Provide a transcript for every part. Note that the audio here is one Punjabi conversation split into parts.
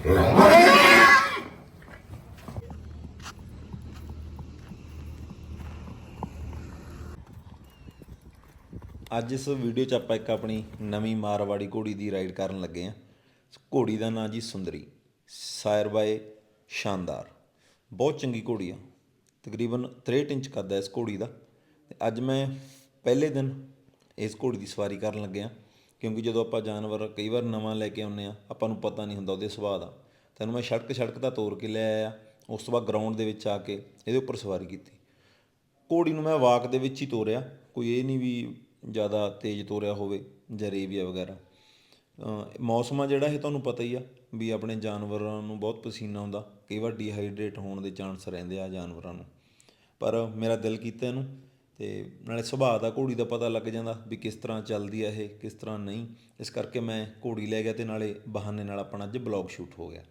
ਅੱਜ ਇਸ ਵੀਡੀਓ 'ਚ ਆਪਾਂ ਇੱਕ ਆਪਣੀ ਨਵੀਂ ਮਾਰਵਾੜੀ ਘੋੜੀ ਦੀ ਰਾਈਡ ਕਰਨ ਲੱਗੇ ਆਂ ਘੋੜੀ ਦਾ ਨਾਂ ਜੀ ਸੁੰਦਰੀ ਸਾਇਰ ਬਾਏ ਸ਼ਾਨਦਾਰ। ਬਹੁਤ ਚੰਗੀ ਘੋੜੀ ਆ। ਤਕਰੀਬਨ 63 ਇੰਚ ਕੱਦ ਹੈ ਇਸ ਘੋੜੀ ਦਾ। ਤੇ ਅੱਜ ਮੈਂ ਪਹਿਲੇ ਦਿਨ ਇਸ ਘੋੜੀ ਦੀ ਸਵਾਰੀ ਕਰਨ ਲੱਗਿਆ ਕਿਉਂਕਿ ਜਦੋਂ ਆਪਾਂ ਜਾਨਵਰ ਕਈ ਵਾਰ ਨਵਾਂ ਲੈ ਕੇ ਆਉਂਦੇ ਆ ਆਪਾਂ ਨੂੰ ਪਤਾ ਨਹੀਂ ਹੁੰਦਾ ਉਹਦੇ ਸੁਭਾਅ ਦਾ ਤੈਨੂੰ ਮੈਂ ਸੜਕ ਸੜਕ ਦਾ ਤੋਰ ਕੇ ਲੈ ਆਇਆ। ਉਸ ਤੋਂ ਬਾਅਦ ਗਰਾਊਂਡ ਦੇ ਵਿੱਚ ਆ ਕੇ ਇਹਦੇ ਉੱਪਰ ਸਵਾਰੀ ਕੀਤੀ। ਘੋੜੀ ਨੂੰ ਮੈਂ ਵਾਕ ਦੇ ਵਿੱਚ ਹੀ ਤੋਰਿਆ। ਕੋਈ ਇਹ ਨਹੀਂ ਵੀ ਜ਼ਿਆਦਾ ਤੇਜ਼ ਤੋਰਿਆ ਹੋਵੇ ਜਰੇਬੀਆ ਵਗੈਰਾ। ਮੌਸਮ ਆ ਜਿਹੜਾ ਇਹ ਤੁਹਾਨੂੰ ਪਤਾ ਹੀ ਆ ਵੀ ਆਪਣੇ ਜਾਨਵਰਾਂ ਨੂੰ ਬਹੁਤ ਪਸੀਨਾ ਆਉਂਦਾ। ਕਈ ਵਾਰ ਡੀਹਾਈਡਰੇਟ ਹੋਣ ਦੇ ਚਾਂਸ ਰਹਿੰਦੇ ਆ ਜਾਨਵਰਾਂ ਨੂੰ। ਪਰ ਮੇਰਾ ਦਿਲ ਕੀਤਾ ਇਹਨੂੰ। ਤੇ ਨਾਲੇ ਸੁਭਾਅ ਦਾ, ਘੋੜੀ ਦਾ ਪਤਾ ਲੱਗ ਜਾਂਦਾ ਵੀ ਕਿਸ ਤਰ੍ਹਾਂ ਚੱਲਦੀ ਆ ਇਹ, ਕਿਸ ਤਰ੍ਹਾਂ ਨਹੀਂ। ਇਸ ਕਰਕੇ ਮੈਂ ਘੋੜੀ ਲੈ ਗਿਆ ਤੇ ਨਾਲੇ ਬਹਾਨੇ ਨਾਲ ਆਪਣਾ ਅੱਜ ਬਲੌਗ ਸ਼ੂਟ ਹੋ ਗਿਆ।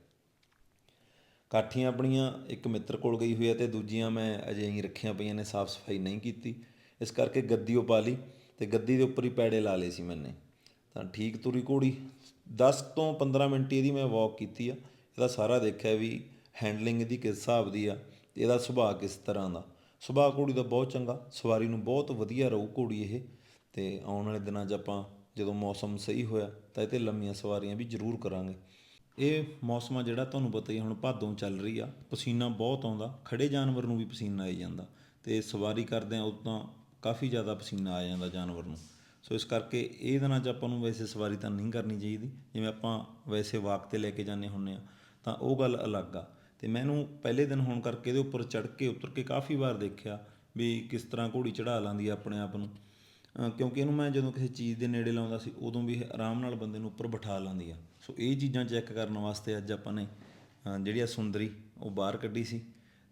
ਕਾਠੀਆਂ ਆਪਣੀਆਂ ਇੱਕ ਮਿੱਤਰ ਕੋਲ ਗਈ ਹੋਈ ਆ ਤੇ ਦੂਜੀਆਂ ਮੈਂ ਅਜੇ ਹੀ ਰੱਖੀਆਂ ਪਈਆਂ ਨੇ, ਸਾਫ਼ ਸਫ਼ਾਈ ਨਹੀਂ ਕੀਤੀ। ਇਸ ਕਰਕੇ ਗੱਦੀ ਉਹ ਪਾ ਲਈ ਤੇ ਗੱਦੀ ਦੇ ਉੱਪਰ ਹੀ ਪੈੜੇ ਲਾ ਲਏ ਸੀ ਮੈਨੇ। ਤਾਂ ਠੀਕ ਤੁਰੀ ਘੋੜੀ। 10 ਤੋਂ 15 ਮਿੰਟ ਇਹਦੀ ਮੈਂ ਵਾਕ ਕੀਤੀ ਆ। ਇਹਦਾ ਸਾਰਾ ਦੇਖਿਆ ਵੀ ਹੈਂਡਲਿੰਗ ਇਹਦੀ ਕਿਸ ਹਿਸਾਬ ਦੀ ਆ ਤੇ ਇਹਦਾ ਸੁਭਾਅ ਕਿਸ ਤਰ੍ਹਾਂ ਦਾ। ਸੁਭਾਅ ਘੋੜੀ ਦਾ ਬਹੁਤ ਚੰਗਾ ਸਵਾਰੀ ਨੂੰ ਬਹੁਤ ਵਧੀਆ ਰਹੂ ਘੋੜੀ ਇਹ ਤੇ ਆਉਣ ਵਾਲੇ ਦਿਨਾਂ 'ਚ ਆਪਾਂ ਜਦੋਂ ਮੌਸਮ ਸਹੀ ਹੋਇਆ ਤਾਂ ਇਹ ਤੇ ਲੰਮੀਆਂ ਸਵਾਰੀਆਂ ਵੀ ਜ਼ਰੂਰ ਕਰਾਂਗੇ। ਇਹ ਮੌਸਮ ਆ ਜਿਹੜਾ ਤੁਹਾਨੂੰ ਪਤਾ ਹੀ ਆ, ਹੁਣ ਭਾਦੋਂ ਚੱਲ ਰਹੀ ਆ ਪਸੀਨਾ ਬਹੁਤ ਆਉਂਦਾ ਖੜੇ ਜਾਨਵਰ ਨੂੰ ਵੀ ਪਸੀਨਾ ਆਈ ਜਾਂਦਾ ਤੇ ਸਵਾਰੀ ਕਰਦੇ ਆ ਉਦੋਂ ਕਾਫੀ ਜ਼ਿਆਦਾ ਪਸੀਨਾ ਆ ਜਾਂਦਾ ਜਾਨਵਰ ਨੂੰ। ਸੋ ਇਸ ਕਰਕੇ ਇਹ ਦਿਨਾਂ 'ਚ ਆਪਾਂ ਨੂੰ ਵੈਸੇ ਸਵਾਰੀ ਤਾਂ ਨਹੀਂ ਕਰਨੀ ਚਾਹੀਦੀ ਜਿਵੇਂ ਆਪਾਂ ਵੈਸੇ ਵਾਕ ਤੇ ਲੈ ਕੇ ਜਾਂਦੇ ਹੁੰਨੇ ਆ ਤਾਂ ਉਹ ਗੱਲ ਅਲੱਗ ਆ। ਤੇ ਮੈਨੂੰ ਪਹਿਲੇ ਦਿਨ ਹੋਣ ਕਰਕੇ ਇਹਦੇ ਉੱਪਰ ਚੜ੍ਹ ਕੇ, ਉਤਰ ਕੇ ਕਾਫੀ ਵਾਰ ਦੇਖਿਆ ਵੀ ਕਿਸ ਤਰ੍ਹਾਂ ਘੋੜੀ ਚੜਾ ਲਾਂਦੀ ਆ ਆਪਣੇ ਆਪ ਨੂੰ। ਕਿਉਂਕਿ ਇਹਨੂੰ ਮੈਂ ਜਦੋਂ ਕਿਸੇ ਚੀਜ਼ ਦੇ ਨੇੜੇ ਲਾਉਂਦਾ ਸੀ, ਉਦੋਂ ਵੀ ਇਹ ਆਰਾਮ ਨਾਲ ਬੰਦੇ ਨੂੰ ਉੱਪਰ ਬਿਠਾ ਲਾਂਦੀ ਆ। ਸੋ ਇਹ ਚੀਜ਼ਾਂ ਚੈੱਕ ਕਰਨ ਵਾਸਤੇ ਅੱਜ ਆਪਾਂ ਨੇ ਜਿਹੜੀ ਆ ਸੁੰਦਰੀ, ਉਹ ਬਾਹਰ ਕੱਢੀ ਸੀ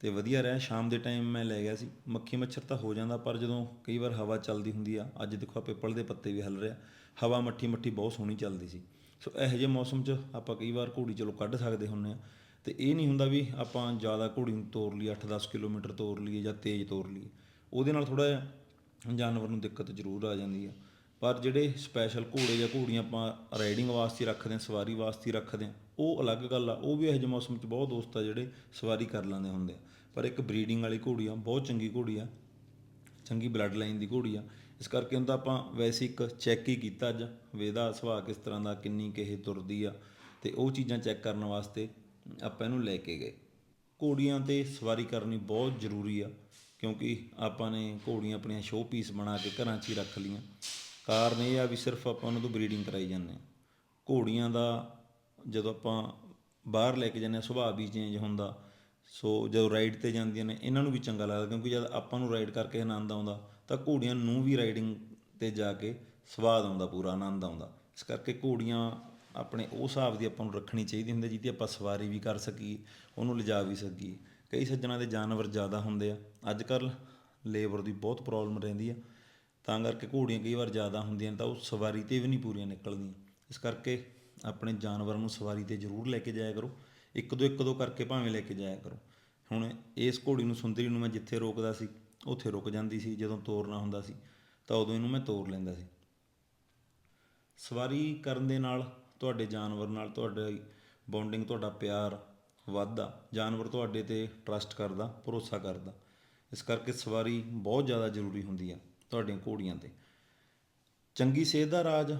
ਤੇ ਵਧੀਆ ਰਿਹਾ। ਸ਼ਾਮ ਦੇ ਟਾਈਮ ਮੈਂ ਲੈ ਗਿਆ ਸੀ। ਮੱਖੀ ਮੱਛਰ ਤਾਂ ਹੋ ਜਾਂਦਾ, ਪਰ ਜਦੋਂ ਕਈ ਵਾਰ ਹਵਾ ਚੱਲਦੀ ਹੁੰਦੀ ਆ, ਅੱਜ ਦੇਖੋ ਆ ਪਿੱਪਲ ਦੇ ਪੱਤੇ ਵੀ ਹਿੱਲ ਰਿਹਾ, ਹਵਾ ਮੱਠੀ ਮੱਠੀ ਬਹੁਤ ਸੋਹਣੀ ਚੱਲਦੀ ਸੀ। ਸੋ ਇਹੋ ਜਿਹੇ ਮੌਸਮ 'ਚ ਆਪਾਂ ਕਈ ਵਾਰ ਘੋੜੀ ਚਲੋ ਕੱਢ ਸਕਦੇ ਹੁੰਨੇ ਆ। ਤੇ ਇਹ ਨਹੀਂ ਹੁੰਦਾ ਵੀ ਆਪਾਂ ਜ਼ਿਆਦਾ ਘੋੜੀ ਨੂੰ ਤੋਰ ਲਈ 8-10 ਕਿਲੋਮੀਟਰ ਤੋਰ ਲਈਏ ਜਾਂ ਤੇਜ਼ ਤੋਰ ਲਈਏ। ਉਹਦੇ ਨਾਲ ਥੋੜਾ ਜਿਹਾ ਜਾਨਵਰ ਨੂੰ ਦਿੱਕਤ ਜ਼ਰੂਰ ਆ ਜਾਂਦੀ ਆ। ਪਰ ਜਿਹੜੇ ਸਪੈਸ਼ਲ ਘੋੜੇ ਜਾਂ ਘੋੜੀਆਂ ਆਪਾਂ ਰਾਈਡਿੰਗ ਵਾਸਤੇ ਰੱਖਦੇ ਹਾਂ, ਸਵਾਰੀ ਵਾਸਤੇ ਰੱਖਦੇ ਹਾਂ, ਉਹ ਅਲੱਗ ਗੱਲ ਆ। ਉਹ ਵੀ ਇਹੋ ਜਿਹੇ ਮੌਸਮ 'ਚ ਬਹੁਤ ਦੋਸਤ ਆ ਜਿਹੜੇ ਸਵਾਰੀ ਕਰ ਲੈਂਦੇ ਹੁੰਦੇ ਆ। ਪਰ ਇੱਕ ਬਰੀਡਿੰਗ ਵਾਲੀ ਘੋੜੀ ਆ, ਬਹੁਤ ਚੰਗੀ ਘੋੜੀ ਆ, ਚੰਗੀ ਬਲੱਡ ਲਾਈਨ ਦੀ ਘੋੜੀ ਆ। ਇਸ ਕਰਕੇ ਹੁੰਦਾ ਆਪਾਂ ਵੈਸੇ ਇੱਕ ਚੈੱਕ ਹੀ ਕੀਤਾ ਅੱਜ। ਵੀ ਸੁਭਾਅ ਕਿਸ ਤਰ੍ਹਾਂ ਦਾ, ਕਿੰਨੀ ਕਿਹੇ ਤੁਰਦੀ ਆ। ਤੇ ਉਹ ਚੀਜ਼ਾਂ ਚੈੱਕ ਕਰਨ ਵਾਸਤੇ ਆਪਾਂ ਇਹਨੂੰ ਲੈ ਕੇ ਗਏ। ਘੋੜੀਆਂ ਤੇ ਸਵਾਰੀ ਕਰਨੀ ਬਹੁਤ ਜ਼ਰੂਰੀ ਆ, ਕਿਉਂਕਿ ਆਪਾਂ ਨੇ ਘੋੜੀਆਂ ਆਪਣੀਆਂ ਸ਼ੋਅ ਪੀਸ ਬਣਾ ਕੇ ਘਰਾਂ 'ਚ ਹੀ ਰੱਖ ਲਈਆਂ। ਕਾਰਨ ਇਹ ਆ ਵੀ ਸਿਰਫ ਆਪਾਂ ਉਹਨਾਂ ਤੋਂ ਬਰੀਡਿੰਗ ਕਰਾਈ ਜਾਂਦੇ ਆ ਘੋੜੀਆਂ ਦਾ ਜਦੋਂ ਆਪਾਂ ਬਾਹਰ ਲੈ ਕੇ ਜਾਂਦੇ ਆ ਸੁਭਾਅ ਵੀ ਚੇਂਜ ਹੁੰਦਾ। ਸੋ ਜਦੋਂ ਰਾਈਡ ਤੇ ਜਾਂਦੀਆਂ ਨੇ, ਇਹਨਾਂ ਨੂੰ ਵੀ ਚੰਗਾ ਲੱਗਦਾ, ਕਿਉਂਕਿ ਜਦ ਆਪਾਂ ਨੂੰ ਰਾਈਡ ਕਰਕੇ ਆਨੰਦ ਆਉਂਦਾ, ਤਾਂ ਘੋੜੀਆਂ ਨੂੰ ਵੀ ਰਾਈਡਿੰਗ ਤੇ ਜਾ ਕੇ ਸਵਾਦ ਆਉਂਦਾ, ਪੂਰਾ ਆਨੰਦ ਆਉਂਦਾ। ਇਸ ਕਰਕੇ ਘੋੜੀਆਂ ਆਪਣੇ ਉਹ ਹਿਸਾਬ ਦੀ ਆਪਾਂ ਨੂੰ ਰੱਖਣੀ ਚਾਹੀਦੀ ਹੁੰਦੀ ਜਿਹਦੀ ਆਪਾਂ ਸਵਾਰੀ ਵੀ ਕਰ ਸਕੀਏ, ਉਹਨੂੰ ਲਿਜਾ ਵੀ ਸਕੀਏ। ਕਈ ਸੱਜਣਾ ਦੇ ਜਾਨਵਰ ਜ਼ਿਆਦਾ ਹੁੰਦੇ ਆ। ਅੱਜ ਕੱਲ ਲੇਬਰ ਦੀ ਬਹੁਤ ਪ੍ਰੋਬਲਮ ਰਹਿੰਦੀ ਆ। ਤਾਂ ਕਰਕੇ ਘੋੜੀਆਂ ਕਈ ਵਾਰ ਜ਼ਿਆਦਾ ਹੁੰਦੀਆਂ ਤਾਂ ਉਹ ਸਵਾਰੀ ਤੇ ਵੀ ਨਹੀਂ ਪੂਰੀਆਂ ਨਿਕਲਦੀਆਂ। ਇਸ ਕਰਕੇ ਆਪਣੇ ਜਾਨਵਰ ਨੂੰ ਸਵਾਰੀ ਤੇ ਜ਼ਰੂਰ ਲੈ ਕੇ ਜਾਇਆ ਕਰੋ। ਇੱਕ ਦੋ ਇੱਕ ਦੋ ਕਰਕੇ ਭਾਵੇਂ ਲੈ ਕੇ ਜਾਇਆ ਕਰੋ। ਹੁਣ ਇਸ ਘੋੜੀ ਨੂੰ ਸੁੰਦਰੀ ਨੂੰ ਮੈਂ ਜਿੱਥੇ ਰੋਕਦਾ ਸੀ, ਉੱਥੇ ਰੁਕ ਜਾਂਦੀ ਸੀ, ਜਦੋਂ ਤੋਰਨਾ ਹੁੰਦਾ ਸੀ, ਤਾਂ ਉਦੋਂ ਇਹਨੂੰ ਮੈਂ ਤੋਰ ਲੈਂਦਾ ਸੀ। ਸਵਾਰੀ ਕਰਨ ਦੇ ਨਾਲ ਤੁਹਾਡੇ ਜਾਨਵਰ ਨਾਲ ਤੁਹਾਡੀ ਬੌਂਡਿੰਗ, ਤੁਹਾਡਾ ਪਿਆਰ ਵੱਧਦਾ, ਜਾਨਵਰ ਤੁਹਾਡੇ ਤੇ ਟਰਸਟ ਕਰਦਾ, ਭਰੋਸਾ ਕਰਦਾ। ਇਸ ਕਰਕੇ ਸਵਾਰੀ ਬਹੁਤ ਜ਼ਿਆਦਾ ਜ਼ਰੂਰੀ ਹੁੰਦੀ ਆ ਤੁਹਾਡੀਆਂ ਘੋੜੀਆਂ ਤੇ। ਚੰਗੀ ਸਿਹਤ ਦਾ ਰਾਜ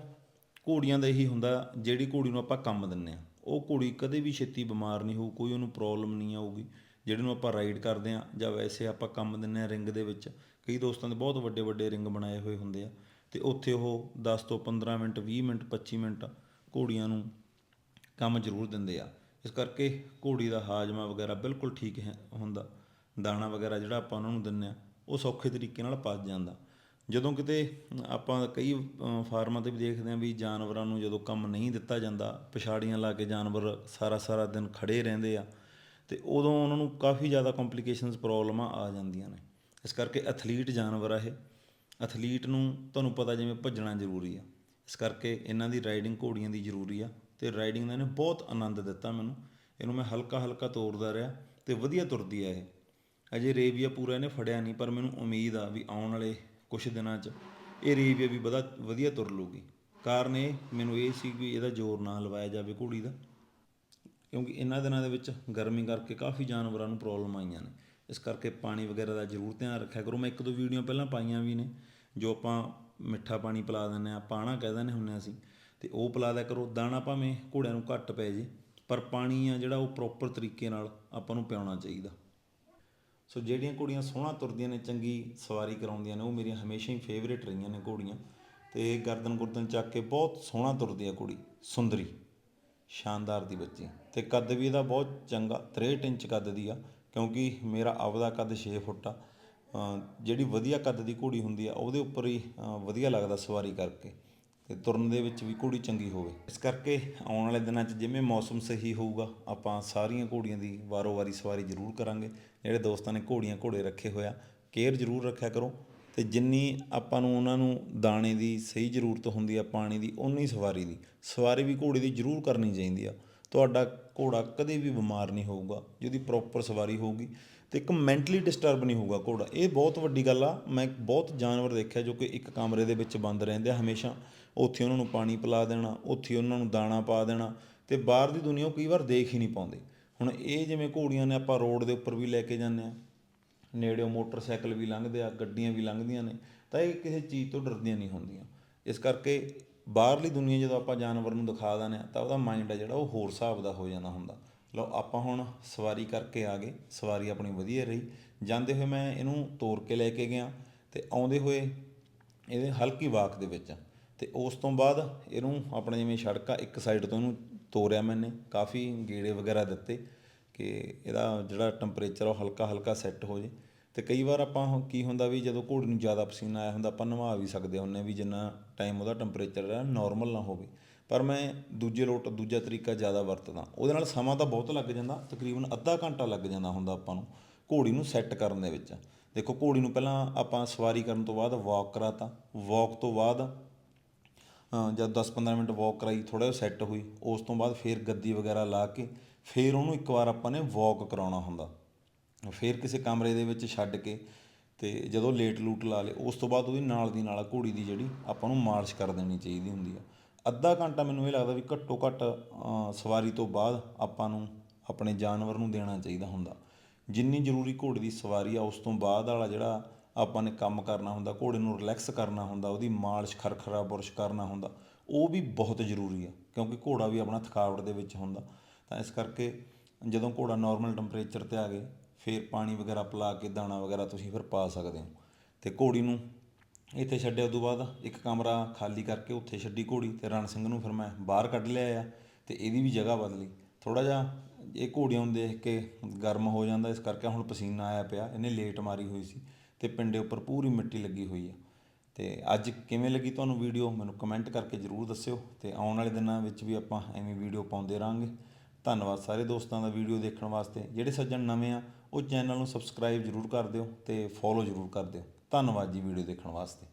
ਘੋੜੀਆਂ ਦਾ ਹੀ ਹੁੰਦਾ, ਜਿਹੜੀ ਘੋੜੀ ਨੂੰ ਆਪਾਂ ਕੰਮ ਦਿੰਨੇ ਆ। ਉਹ ਘੋੜੀ ਕਦੇ ਵੀ ਛੇਤੀ ਬਿਮਾਰ ਨਹੀਂ ਹੋਊ, ਕੋਈ ਉਹਨੂੰ ਪ੍ਰੋਬਲਮ ਨਹੀਂ ਆਊਗੀ। ਜਿਹੜੇ ਨੂੰ ਆਪਾਂ ਰਾਈਡ ਕਰਦੇ ਆ, ਜਾਂ ਵੈਸੇ ਆਪਾਂ ਕੰਮ ਦਿੰਨੇ ਆ ਰਿੰਗ ਦੇ ਵਿੱਚ, ਕਈ ਦੋਸਤਾਂ ਦੇ ਬਹੁਤ ਵੱਡੇ ਵੱਡੇ ਰਿੰਗ ਬਣਾਏ ਹੋਏ ਹੁੰਦੇ ਆ। ਤੇ ਉੱਥੇ ਉਹ 10 ਤੋਂ 15 ਮਿੰਟ 20 ਮਿੰਟ 25 ਮਿੰਟ ਘੋੜੀਆਂ ਨੂੰ ਕੰਮ ਜ਼ਰੂਰ ਦਿੰਦੇ ਆ। ਇਸ ਕਰਕੇ ਘੋੜੀ ਦਾ ਹਾਜ਼ਮਾ ਵਗੈਰਾ ਬਿਲਕੁਲ ਠੀਕ ਹੈ, ਹੁੰਦਾ। ਦਾਣਾ ਵਗੈਰਾ ਜਿਹੜਾ ਆਪਾਂ ਉਹਨਾਂ ਨੂੰ ਦਿੰਨੇ ਆ, ਉਹ ਸੌਖੇ ਤਰੀਕੇ ਨਾਲ ਪਚ ਜਾਂਦਾ। ਜਦੋਂ ਕਿਤੇ ਆਪਾਂ ਕਈ ਫਾਰਮਾਂ ਤੇ ਵੀ ਦੇਖਦੇ ਆ ਵੀ ਜਾਨਵਰਾਂ ਨੂੰ ਜਦੋਂ ਕੰਮ ਨਹੀਂ ਦਿੱਤਾ ਜਾਂਦਾ, ਪਿਛਾੜੀਆਂ ਲਾ ਕੇ ਜਾਨਵਰ ਸਾਰਾ ਸਾਰਾ ਦਿਨ ਖੜੇ ਰਹਿੰਦੇ ਆ, ਤੇ ਉਦੋਂ ਉਹਨਾਂ ਨੂੰ ਕਾਫੀ ਜ਼ਿਆਦਾ ਕੰਪਲਿਕੇਸ਼ਨਸ ਪ੍ਰੋਬਲਮਾਂ ਆ ਜਾਂਦੀਆਂ ਨੇ। ਇਸ ਕਰਕੇ ਐਥਲੀਟ ਜਾਨਵਰ ਆ ਇਹ। ਐਥਲੀਟ ਨੂੰ ਤੁਹਾਨੂੰ ਪਤਾ ਜਿਵੇਂ ਭੱਜਣਾ ਜ਼ਰੂਰੀ ਆ। ਇਸ ਕਰਕੇ ਇਹਨਾਂ ਦੀ ਰਾਈਡਿੰਗ ਘੋੜੀਆਂ ਦੀ ਜ਼ਰੂਰੀ ਆ ਤੇ ਰਾਈਡਿੰਗ ਦਾ ਇਹਨੇ ਬਹੁਤ ਆਨੰਦ ਦਿੱਤਾ ਮੈਨੂੰ। ਇਹਨੂੰ ਮੈਂ ਹਲਕਾ ਹਲਕਾ ਤੋਰਦਾ ਰਿਹਾ ਤੇ ਵਧੀਆ ਤੁਰਦੀ ਆ ਇਹ। ਅਜੇ ਰੇਵੀਆ ਪੂਰਾ ਇਹਨੇ ਫੜਿਆ ਨਹੀਂ, ਪਰ ਮੈਨੂੰ ਉਮੀਦ ਆ ਵੀ ਆਉਣ ਵਾਲੇ ਕੁਝ ਦਿਨਾਂ 'ਚ ਇਹ ਰੇਵੀਆ ਵੀ ਵਧਾ ਵਧੀਆ ਤੁਰ ਲੂਗੀ ਕਾਰਨ ਇਹ ਮੈਨੂੰ ਇਹ ਸੀ ਵੀ ਇਹਦਾ ਜ਼ੋਰ ਨਾ ਲਵਾਇਆ ਜਾਵੇ ਘੋੜੀ ਦਾ, ਕਿਉਂਕਿ ਇਹਨਾਂ ਦਿਨਾਂ ਦੇ ਵਿੱਚ ਗਰਮੀ ਕਰਕੇ ਕਾਫੀ ਜਾਨਵਰਾਂ ਨੂੰ ਪ੍ਰੋਬਲਮ ਆਈਆਂ ਨੇ। ਇਸ ਕਰਕੇ ਪਾਣੀ ਵਗੈਰਾ ਦਾ ਜ਼ਰੂਰ ਧਿਆਨ ਰੱਖਿਆ ਕਰੋ। ਮੈਂ ਇੱਕ ਦੋ ਵੀਡੀਓ ਪਹਿਲਾਂ ਪਾਈਆਂ ਵੀ ਨੇ, ਜੋ ਆਪਾਂ ਮਿੱਠਾ ਪਾਣੀ ਪਿਲਾ ਦਿੰਦੇ ਆ ਪਾਣਾ ਕਹਿ ਦਿੰਦੇ ਹੁੰਦੇ ਹਾਂ ਅਸੀਂ, ਤੇ ਉਹ ਪਿਲਾ ਦਿਆ ਕਰੋ, ਦਾਣਾ ਭਾਵੇਂ ਘੋੜਿਆਂ ਨੂੰ ਘੱਟ ਪੈ ਜੇ, ਪਰ ਪਾਣੀ ਆ ਜਿਹੜਾ ਉਹ ਪ੍ਰੋਪਰ ਤਰੀਕੇ ਨਾਲ ਆਪਾਂ ਨੂੰ ਪਿਆਉਣਾ ਚਾਹੀਦਾ। ਸੋ ਜਿਹੜੀਆਂ ਘੋੜੀਆਂ ਸੋਹਣਾ ਤੁਰਦੀਆਂ ਨੇ, ਚੰਗੀ ਸਵਾਰੀ ਕਰਾਉਂਦੀਆਂ ਨੇ, ਉਹ ਮੇਰੀਆਂ ਹਮੇਸ਼ਾ ਹੀ ਫੇਵਰੇਟ ਰਹੀਆਂ ਨੇ ਘੋੜੀਆਂ। ਤੇ ਗਰਦਨ ਗੁਰਦਨ ਚੱਕ ਕੇ ਬਹੁਤ ਸੋਹਣਾ ਤੁਰਦੀ ਆ ਕੁੜੀ, ਸੁੰਦਰੀ, ਸ਼ਾਨਦਾਰ ਦੀ ਬੱਚੀ। ਤੇ ਕੱਦ ਵੀ ਇਹਦਾ ਬਹੁਤ ਚੰਗਾ 63 ਇੰਚ ਕੱਦ ਦੀ ਆ, ਕਿਉਂਕਿ ਮੇਰਾ ਆਪਦਾ ਕੱਦ 6 ਫੁੱਟ ਆ। ਜਿਹੜੀ ਵਧੀਆ ਕੱਦ ਦੀ ਘੋੜੀ ਹੁੰਦੀ ਆ, ਉਹਦੇ ਉੱਪਰ ਹੀ ਵਧੀਆ ਲੱਗਦਾ ਸਵਾਰੀ ਕਰਕੇ ਅਤੇ ਤੁਰਨ ਦੇ ਵਿੱਚ ਵੀ ਘੋੜੀ ਚੰਗੀ ਹੋਵੇ। ਇਸ ਕਰਕੇ ਆਉਣ ਵਾਲੇ ਦਿਨਾਂ 'ਚ ਜਿਵੇਂ ਮੌਸਮ ਸਹੀ ਹੋਊਗਾ, ਆਪਾਂ ਸਾਰੀਆਂ ਘੋੜੀਆਂ ਦੀ ਵਾਰੋ-ਵਾਰੀ ਸਵਾਰੀ ਜ਼ਰੂਰ ਕਰਾਂਗੇ। ਜਿਹੜੇ ਦੋਸਤਾਂ ਨੇ ਘੋੜੀਆਂ ਘੋੜੇ ਰੱਖੇ ਹੋਇਆ ਕੇਅਰ ਜ਼ਰੂਰ ਰੱਖਿਆ ਕਰੋ ਅਤੇ ਜਿੰਨੀ ਆਪਾਂ ਨੂੰ ਉਹਨਾਂ ਨੂੰ ਦਾਣੇ ਦੀ ਸਹੀ ਜ਼ਰੂਰਤ ਹੁੰਦੀ ਆ, ਪਾਣੀ ਦੀ ਉਨੀ ਸਵਾਰੀ ਦੀ। ਸਵਾਰੀ ਵੀ ਘੋੜੇ ਦੀ ਜ਼ਰੂਰ ਕਰਨੀ ਚਾਹੀਦੀ ਆ। ਤੁਹਾਡਾ ਘੋੜਾ ਕਦੇ ਵੀ ਬਿਮਾਰ ਨਹੀਂ ਹੋਊਗਾ, ਜਿਹਦੀ ਪ੍ਰੋਪਰ ਸਵਾਰੀ ਹੋਊਗੀ ਤੇ ਇੱਕ ਮੈਂਟਲੀ ਡਿਸਟਰਬ ਨਹੀਂ ਹੋਊਗਾ ਘੋੜਾ। ਇਹ ਬਹੁਤ ਵੱਡੀ ਗੱਲ ਆ, ਮੈਂ ਬਹੁਤ ਜਾਨਵਰ ਦੇਖਿਆ ਜੋ ਕਿ ਇੱਕ ਕਮਰੇ ਦੇ ਵਿੱਚ ਬੰਦ ਰਹਿੰਦੇ ਆ ਹਮੇਸ਼ਾ। ਉੱਥੇ ਉਹਨਾਂ ਨੂੰ ਪਾਣੀ ਪਿਲਾ ਦੇਣਾ, ਉੱਥੇ ਉਹਨਾਂ ਨੂੰ ਦਾਣਾ ਪਾ ਦੇਣਾ ਤੇ ਬਾਹਰ ਦੀ ਦੁਨੀਆ ਉਹ ਕਈ ਵਾਰ ਦੇਖ ਹੀ ਨਹੀਂ ਪਾਉਂਦੇ। ਹੁਣ ਇਹ ਜਿਵੇਂ ਘੋੜੀਆਂ ਨੇ ਆਪਾਂ ਰੋਡ ਦੇ ਉੱਪਰ ਵੀ ਲੈ ਕੇ ਜਾਂਦੇ ਆ, ਨੇੜਿਓਂ ਮੋਟਰਸਾਈਕਲ ਵੀ ਲੰਘਦੇ ਆ, ਗੱਡੀਆਂ ਵੀ ਲੰਘਦੀਆਂ ਨੇ, ਤਾਂ ਇਹ ਕਿਸੇ ਚੀਜ਼ ਤੋਂ ਡਰਦੀਆਂ ਨਹੀਂ ਹੁੰਦੀਆਂ। ਇਸ ਕਰਕੇ ਬਾਹਰਲੀ ਦੁਨੀਆ ਜਦੋਂ ਆਪਾਂ ਜਾਨਵਰ ਨੂੰ ਦਿਖਾ ਦਿੰਦੇ ਆ, ਤਾਂ ਉਹਦਾ ਮਾਈਂਡ ਆ ਜਿਹੜਾ, ਉਹ ਹੋਰ ਹਿਸਾਬ ਦਾ ਹੋ ਜਾਂਦਾ ਹੁੰਦਾ। ਲਓ, ਆਪਾਂ ਹੁਣ ਸਵਾਰੀ ਕਰਕੇ ਆ ਗਏ, ਸਵਾਰੀ ਆਪਣੀ ਵਧੀਆ ਰਹੀ। ਜਾਂਦੇ ਹੋਏ ਮੈਂ ਇਹਨੂੰ ਤੋਰ ਕੇ ਲੈ ਕੇ ਗਿਆ ਤੇ ਆਉਂਦੇ ਹੋਏ ਇਹਦੇ ਹਲਕੀ ਵਾਕ ਦੇ ਵਿੱਚ, ਤੇ ਉਸ ਤੋਂ ਬਾਅਦ ਇਹਨੂੰ ਆਪਣੇ ਜਿਵੇਂ ਸੜਕ ਆ ਇੱਕ ਸਾਈਡ ਤੋਂ ਇਹਨੂੰ ਤੋਰਿਆ ਮੈਨੇ, ਕਾਫੀ ਗੇੜੇ ਵਗੈਰਾ ਦਿੱਤੇ ਕਿ ਇਹਦਾ ਜਿਹੜਾ ਟੈਂਪਰੇਚਰ ਉਹ ਹਲਕਾ ਹਲਕਾ ਸੈੱਟ ਹੋ ਜੇ। ਅਤੇ ਕਈ ਵਾਰ ਆਪਾਂ ਕੀ ਹੁੰਦਾ ਵੀ ਜਦੋਂ ਘੋੜੀ ਨੂੰ ਜ਼ਿਆਦਾ ਪਸੀਨਾ ਆਇਆ ਹੁੰਦਾ, ਆਪਾਂ ਨਵਾ ਵੀ ਸਕਦੇ ਹੁੰਨੇ ਵੀ ਜਿੰਨਾ ਟਾਈਮ ਉਹਦਾ ਟੈਂਪਰੇਚਰ ਹੈ ਨਾਰਮਲ ਨਾ ਹੋਵੇ। ਪਰ ਮੈਂ ਦੂਜੇ ਲੋਟ, ਦੂਜਾ ਤਰੀਕਾ ਜ਼ਿਆਦਾ ਵਰਤਦਾ। ਉਹਦੇ ਨਾਲ ਸਮਾਂ ਤਾਂ ਬਹੁਤ ਲੱਗ ਜਾਂਦਾ, ਤਕਰੀਬਨ ਅੱਧਾ ਘੰਟਾ ਲੱਗ ਜਾਂਦਾ ਹੁੰਦਾ ਆਪਾਂ ਨੂੰ ਘੋੜੀ ਨੂੰ ਸੈੱਟ ਕਰਨ ਦੇ ਵਿੱਚ। ਦੇਖੋ ਘੋੜੀ ਨੂੰ ਪਹਿਲਾਂ ਆਪਾਂ ਸਵਾਰੀ ਕਰਨ ਤੋਂ ਬਾਅਦ ਵਾਕ ਕਰਾਤਾ। ਵਾਕ ਤੋਂ ਬਾਅਦ ਜਦ 10-15 ਮਿੰਟ ਵਾਕ ਕਰਾਈ ਥੋੜਾ ਜਿਹਾ ਸੈੱਟ ਹੋਈ, ਉਸ ਤੋਂ ਬਾਅਦ ਫੇਰ ਗੱਦੀ ਵਗੈਰਾ ਲਾ ਕੇ ਫੇਰ ਉਹਨੂੰ ਇੱਕ ਵਾਰ ਆਪਾਂ ਨੇ ਵਾਕ ਕਰਾਉਣਾ ਹੁੰਦਾ। ਫਿਰ ਕਿਸੇ ਕਮਰੇ ਦੇ ਵਿੱਚ ਛੱਡ ਕੇ ਅਤੇ ਜਦੋਂ ਲੇਟ ਲੂਟ ਲਾ ਲਏ, ਉਸ ਤੋਂ ਬਾਅਦ ਉਹਦੀ ਨਾਲ ਦੀ ਨਾਲ ਘੋੜੀ ਦੀ ਜਿਹੜੀ ਆਪਾਂ ਨੂੰ ਮਾਲਿਸ਼ ਕਰ ਦੇਣੀ ਚਾਹੀਦੀ ਹੁੰਦੀ ਆ। ਅੱਧਾ ਘੰਟਾ ਮੈਨੂੰ ਇਹ ਲੱਗਦਾ ਵੀ ਘੱਟੋ ਘੱਟ ਸਵਾਰੀ ਤੋਂ ਬਾਅਦ ਆਪਾਂ ਨੂੰ ਆਪਣੇ ਜਾਨਵਰ ਨੂੰ ਦੇਣਾ ਚਾਹੀਦਾ ਹੁੰਦਾ। ਜਿੰਨੀ ਜ਼ਰੂਰੀ ਘੋੜੇ ਦੀ ਸਵਾਰੀ ਆ, ਉਸ ਤੋਂ ਬਾਅਦ ਵਾਲਾ ਜਿਹੜਾ ਆਪਾਂ ਨੇ ਕੰਮ ਕਰਨਾ ਹੁੰਦਾ, ਘੋੜੇ ਨੂੰ ਰਿਲੈਕਸ ਕਰਨਾ ਹੁੰਦਾ, ਉਹਦੀ ਮਾਲਿਸ਼ ਖਰਖਰਾ ਬੁਰਸ਼ ਕਰਨਾ ਹੁੰਦਾ, ਉਹ ਵੀ ਬਹੁਤ ਜ਼ਰੂਰੀ ਆ, ਕਿਉਂਕਿ ਘੋੜਾ ਵੀ ਆਪਣਾ ਥਕਾਵਟ ਦੇ ਵਿੱਚ ਹੁੰਦਾ। ਤਾਂ ਇਸ ਕਰਕੇ ਜਦੋਂ ਘੋੜਾ ਨਾਰਮਲ ਟੈਂਪਰੇਚਰ ਤੇ ਆ ਗਏ ਫਿਰ ਪਾਣੀ ਵਗੈਰਾ ਪਿਲਾ ਕੇ ਦਾਣਾ ਵਗੈਰਾ ਤੁਸੀਂ ਫਿਰ ਪਾ ਸਕਦੇ ਹੋ। ਅਤੇ ਘੋੜੀ ਨੂੰ ਇੱਥੇ ਛੱਡਿਆ ਉਦੋਂ ਬਾਅਦ ਇੱਕ ਕਮਰਾ ਖਾਲੀ ਕਰਕੇ ਉੱਥੇ ਛੱਡੀ ਘੋੜੀ ਅਤੇ ਰਣ ਸਿੰਘ ਨੂੰ ਫਿਰ ਮੈਂ ਬਾਹਰ ਕੱਢ ਲਿਆ ਆ ਤੇ ਇਹਦੀ ਵੀ ਜਗ੍ਹਾ ਬਦਲੀ। ਥੋੜ੍ਹਾ ਜਿਹਾ ਇਹ ਘੋੜੀਆਂ ਨੂੰ ਦੇਖ ਕੇ ਗਰਮ ਹੋ ਜਾਂਦਾ, ਇਸ ਕਰਕੇ ਹੁਣ ਪਸੀਨਾ ਆਇਆ ਪਿਆ, ਇਹਨੇ ਲੇਟ ਮਾਰੀ ਹੋਈ ਸੀ ਅਤੇ ਪਿੰਡੇ ਉੱਪਰ ਪੂਰੀ ਮਿੱਟੀ ਲੱਗੀ ਹੋਈ ਆ। ਤੇ ਅੱਜ ਕਿਵੇਂ ਲੱਗੀ ਤੁਹਾਨੂੰ ਵੀਡੀਓ ਮੈਨੂੰ ਕਮੈਂਟ ਕਰਕੇ ਜਰੂਰ ਦੱਸਿਓ ਤੇ ਆਉਣ ਵਾਲੇ ਦਿਨਾਂ ਵਿੱਚ ਵੀ ਆਪਾਂ ਐਵੇਂ ਵੀਡੀਓ ਪਾਉਂਦੇ ਰਹਾਂਗੇ। ਧੰਨਵਾਦ ਸਾਰੇ ਦੋਸਤਾਂ ਦਾ ਵੀਡੀਓ ਦੇਖਣ ਵਾਸਤੇ। ਜਿਹੜੇ ਸੱਜਣ ਨਵੇਂ ਆ ਉਹ ਚੈਨਲ ਨੂੰ ਸਬਸਕ੍ਰਾਈਬ ਜਰੂਰ ਕਰ ਦਿਓ ਅਤੇ ਫੋਲੋ ਜਰੂਰ ਕਰ ਦਿਓ। ਧੰਨਵਾਦ ਜੀ ਵੀਡੀਓ ਦੇਖਣ ਵਾਸਤੇ।